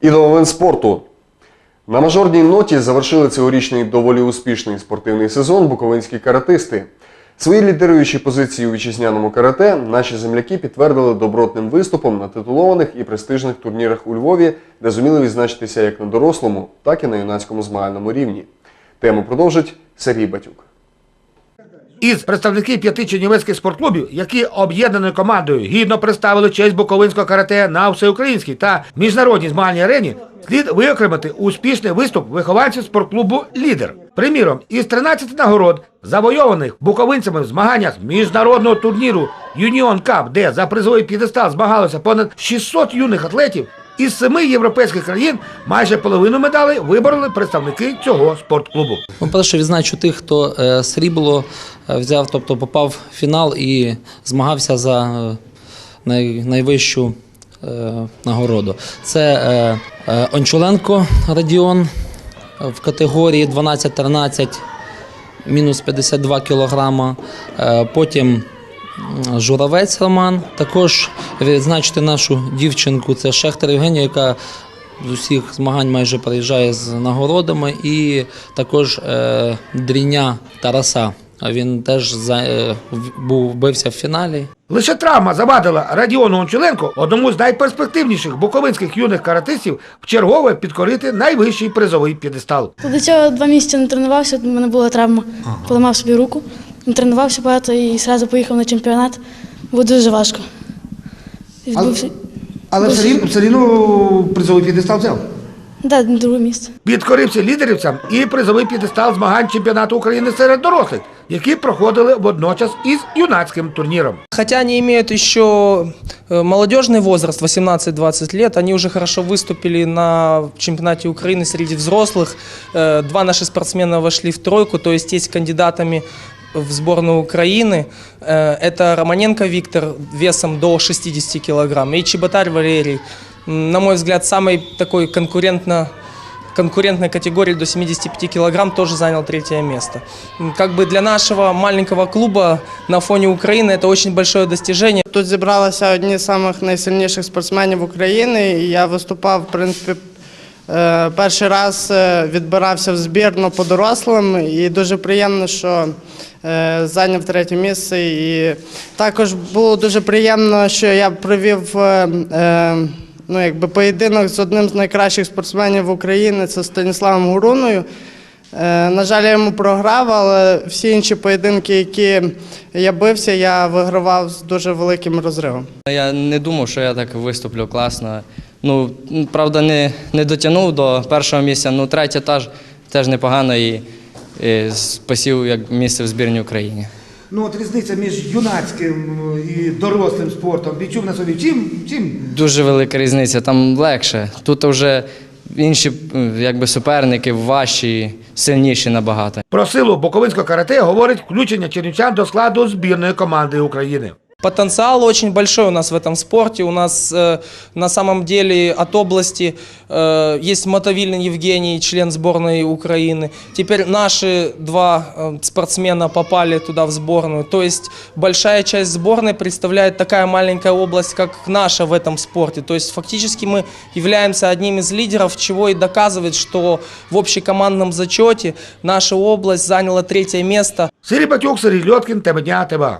І до новин спорту. На мажорній ноті завершили цьогорічний доволі успішний спортивний сезон буковинські каратисти. Свої лідируючі позиції у вітчизняному карате наші земляки підтвердили добротним виступом на титулованих і престижних турнірах у Львові, де зуміли відзначитися як на дорослому, так і на юнацькому змагальному рівні. Тему продовжить Сергій Батюк. Із представників п'яти чернівецьких спортклубів, які об'єднаною командою гідно представили честь буковинського карате на всеукраїнській та міжнародній змагальній арені, слід виокремити успішний виступ вихованців спортклубу Лідер. Приміром, із 13 нагород, завойованих буковинцями в змаганнях міжнародного турніру Юніон Кап, де за призовий п'єдестал змагалося понад 600 юних атлетів, із семи європейських країн майже половину медалей вибороли представники цього спортклубу. Ну, перше відзначу тих, хто е, срібло е, взяв, тобто попав в фінал і змагався за е, найвищу нагороду. Це Ончуленко Радіон в категорії 12-13, мінус 52 кілограма. Потім Журавець Роман. Також відзначити нашу дівчинку, це Шехтер Євгенія, яка з усіх змагань майже приїжджає з нагородами. І також е, Дріня Тараса. А Він теж за, е, був вбився в фіналі. Лише травма завадила Радіону Ончуленко, одному з найперспективніших буковинських юних каратистів, вчергове підкорити найвищий призовий п'єдестал. До цього два місяці не тренувався, у мене була травма, поламав собі руку Не тренувався багато і одразу поїхав на чемпіонат. Було дуже важко. Відбувся. Але все рівно, все рівно призовий п'єдестал взяв. Да, друге місце. Підкорився лідерівцям і призовий п'єдестал змагань чемпіонату України серед дорослих, які проходили водночас із юнацьким турніром. Хотя они имеют еще э, молодежный возраст, 18-20 лет, они уже хорошо выступили на чемпионате Украины среди взрослых. Э, Два наши спортсмена вошли в тройку, то есть есть кандидатами в сборную Украины. Э, Это Романенко Виктор весом до 60 килограмм и Чеботарь Валерий. М, На мой взгляд, самый такой конкурентно конкурентной категории до 75 килограмм тоже занял третье место. М, Как бы для нашего маленького клуба на фоне Украины это очень большое достижение. Тут зібралися одні з самих найсильніших спортсменів України. І я виступав, в принципі, е, перший раз е, відбирався в збірну по дорослим, і дуже приємно, що е, зайняв третє місце. І також було дуже приємно, що я провів. е, е, Ну, якби поєдинок з одним з найкращих спортсменів України це Станіславом Гуруною. Е, На жаль, я йому програв, але всі інші поєдинки, які я бився, я вигравав з дуже великим розривом. Я не думав, що я так виступлю класно. Ну, правда, не, не дотягнув до першого місця, ну третє теж, теж непогано і спасів як місце в збірній Україні. Ну от різниця між юнацьким і дорослим спортом. Відчув на собі. Чим? Чим? Дуже велика різниця, там легше. Тут вже інші якби, суперники важчі, сильніші набагато. Про силу буковинського карате говорить включення чернівчан до складу збірної команди України. Потенциал очень большой у нас в этом спорте. У нас э, на самом деле от области э, есть Мотовилин Евгений, член сборной Украины. Теперь наши два э, спортсмена попали туда в сборную. То есть большая часть сборной представляет такая маленькая область, как наша в этом спорте. То есть фактически мы являемся одним из лидеров, чего и доказывает, что в общекомандном зачете наша область заняла третье место. Сергій Батюк, Сергій Льоткін, тебе дня, тебе.